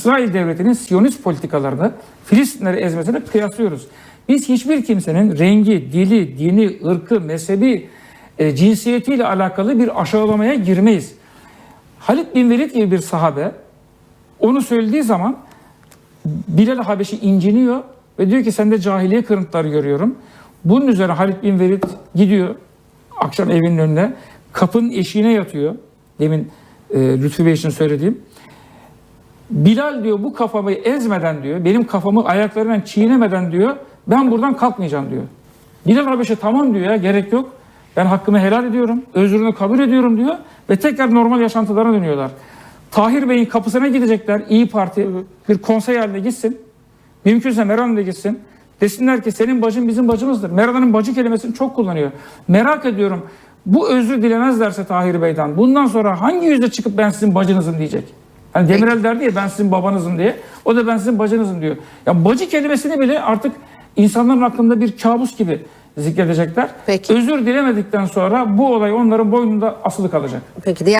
İsrail devletinin Siyonist politikalarını Filistinleri ezmesine kıyaslıyoruz. Biz hiçbir kimsenin rengi, dili, dini, ırkı, mezhebi, e, cinsiyetiyle alakalı bir aşağılamaya girmeyiz. Halid bin Velid gibi bir sahabe onu söylediği zaman Bilal Habeşi inciniyor ve diyor ki sende cahiliye kırıntıları görüyorum. Bunun üzerine Halid bin Velid gidiyor akşam evinin önüne kapının eşiğine yatıyor. Demin e, Lütfü Bey için söylediğim. Bilal diyor bu kafamı ezmeden diyor, benim kafamı ayaklarından çiğnemeden diyor, ben buradan kalkmayacağım diyor. Bilal Habeşi tamam diyor ya gerek yok. Ben hakkımı helal ediyorum, özrünü kabul ediyorum diyor ve tekrar normal yaşantılarına dönüyorlar. Tahir Bey'in kapısına gidecekler, İyi Parti bir konsey haline gitsin. Mümkünse Meral da gitsin. Desinler ki senin bacın bizim bacımızdır. Meral Hanım bacı kelimesini çok kullanıyor. Merak ediyorum bu özrü dilemezlerse Tahir Bey'den bundan sonra hangi yüzle çıkıp ben sizin bacınızım diyecek. Hani Demirel derdi ya ben sizin babanızım diye. O da ben sizin bacınızım diyor. Ya bacı kelimesini bile artık insanların aklında bir kabus gibi zikredecekler. Peki. Özür dilemedikten sonra bu olay onların boynunda asılı kalacak. Peki diğer